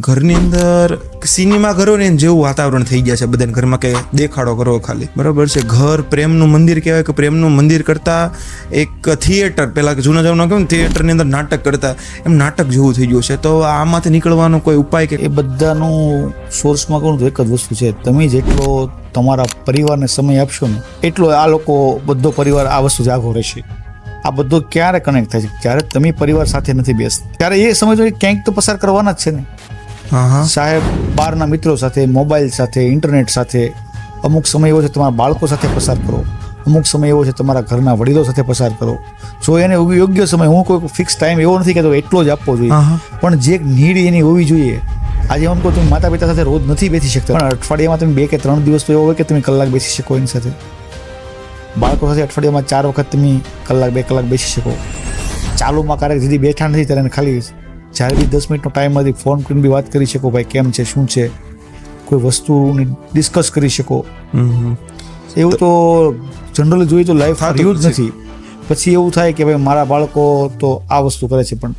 ઘરની અંદર સિનેમા ઘરો ને જેવું વાતાવરણ થઈ ગયા છે બધાને ઘરમાં કે દેખાડો કરો ખાલી. બરાબર છે? ઘર પ્રેમનું મંદિર કહેવાય કે પ્રેમનું મંદિર કરતા એક થિયેટર પહેલાં જૂના જમાના કહ્યું થિયેટરની અંદર નાટક કરતા, એમ નાટક જેવું થઈ ગયું છે. તો આમાંથી નીકળવાનો કોઈ ઉપાય કે એ બધાનું સોર્સમાં કહું તો એક જ વસ્તુ છે. તમે જેટલો તમારા પરિવારને સમય આપશો ને, એટલો આ લોકો, બધો પરિવાર આ વસ્તુ આઘો રહેશે. આ બધો ક્યારે કનેક્ટ થાય છે? ક્યારે તમે પરિવાર સાથે નથી બેસતા? ત્યારે એ સમજો કે ક્યાંક તો પસાર કરવાના જ છે ને. સાહેબ બહારના મિત્રો સાથે મોબાઈલ સાથે ઇન્ટરનેટ સાથે. અમુક સમય એવો છે તમારા બાળકો સાથે પસાર કરો. અમુક સમય એવો છે તમારા ઘરના વડીલો સાથે પસાર કરો. જો એને યોગ્ય સમય હું કોઈ ફિક્સ ટાઈમ એવો નથી કહેતો એટલો જ આપવો જોઈએ. પણ જે નીડ એની હોવી જોઈએ. આજે એમ કહું તમે માતા પિતા સાથે રોજ નથી બેસી શકતા. પણ અઠવાડિયામાં તમે બે કે ત્રણ દિવસ તો એવો હોય કે તમે કલાક બેસી શકો એની સાથે. બાળકો સાથે અઠવાડિયામાં ચાર વખત તમે કલાક બે કલાક બેસી શકો. ચાલુમાં ક્યારેક જીધી બેઠા નથી ત્યારે ખાલી જ્યારે બી દસ મિનિટનો ટાઈમ ફોન કરીને બી વાત કરી શકો ભાઈ કેમ છે? શું છે? કોઈ વસ્તુની ડિસ્કસ કરી શકો. એવું તો જનરલી જોઈએ તો લાઈફ જ જ નથી. પછી એવું થાય કે ભાઈ મારા બાળકો તો આ વસ્તુ કરે છે પણ